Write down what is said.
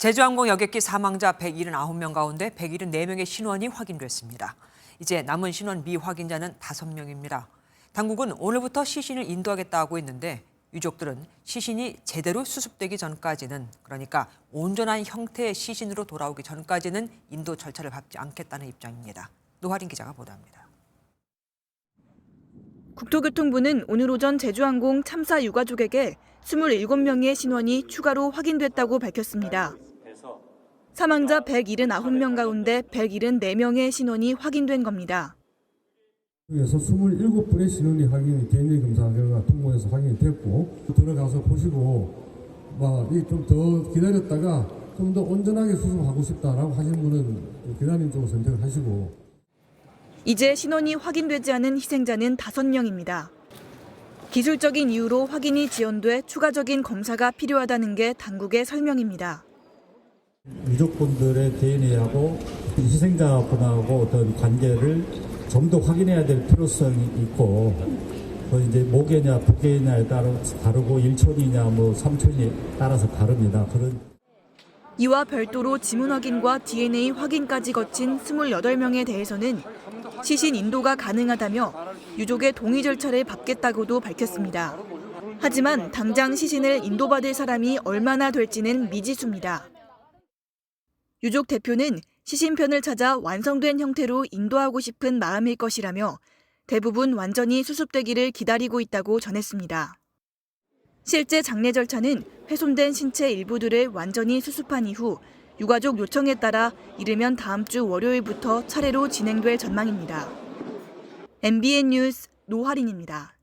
제주항공 여객기 사망자 179명 가운데 174명의 신원이 확인됐습니다. 이제 남은 신원 미확인자는 5명입니다. 당국은 오늘부터 시신을 인도하겠다고 했는데 유족들은 시신이 제대로 수습되기 전까지는 그러니까 온전한 형태의 시신으로 돌아오기 전까지는 인도 절차를 밟지 않겠다는 입장입니다. 노하린 기자가 보도합니다. 국토교통부는 오늘 오전 제주항공 참사 유가족에게 27명의 신원이 추가로 확인됐다고 밝혔습니다. 사망자 179명 가운데 174명의 신원이 확인된 겁니다. 그래서 27분의 신원이 확인이 DNA 검사 결과 통보해서 확인이 됐고 들어가서 보시고 막좀 더 기다렸다가 좀 더 온전하게 수습하고 싶다라고 하신 분은 기다림 쪽으로 선택을 하시고 이제 신원이 확인되지 않은 희생자는 5명입니다. 기술적인 이유로 확인이 지연돼 추가적인 검사가 필요하다는 게 당국의 설명입니다. 유족분들의 DNA하고 희생자분하고 어떤 관계를 좀 더 확인해야 될 필요성이 있고 그 이제 목에냐 부계냐에 따라 다르고 1촌이냐 뭐 3촌에 따라서 다릅니다. 그런 이와 별도로 지문 확인과 DNA 확인까지 거친 28명에 대해서는 시신 인도가 가능하다며 유족의 동의 절차를 밟겠다고도 밝혔습니다. 하지만 당장 시신을 인도받을 사람이 얼마나 될지는 미지수입니다. 유족 대표는 시신편을 찾아 완성된 형태로 인도하고 싶은 마음일 것이라며 대부분 완전히 수습되기를 기다리고 있다고 전했습니다. 실제 장례 절차는 훼손된 신체 일부들을 완전히 수습한 이후 유가족 요청에 따라 이르면 다음 주 월요일부터 차례로 진행될 전망입니다. MBN 뉴스 노하린입니다.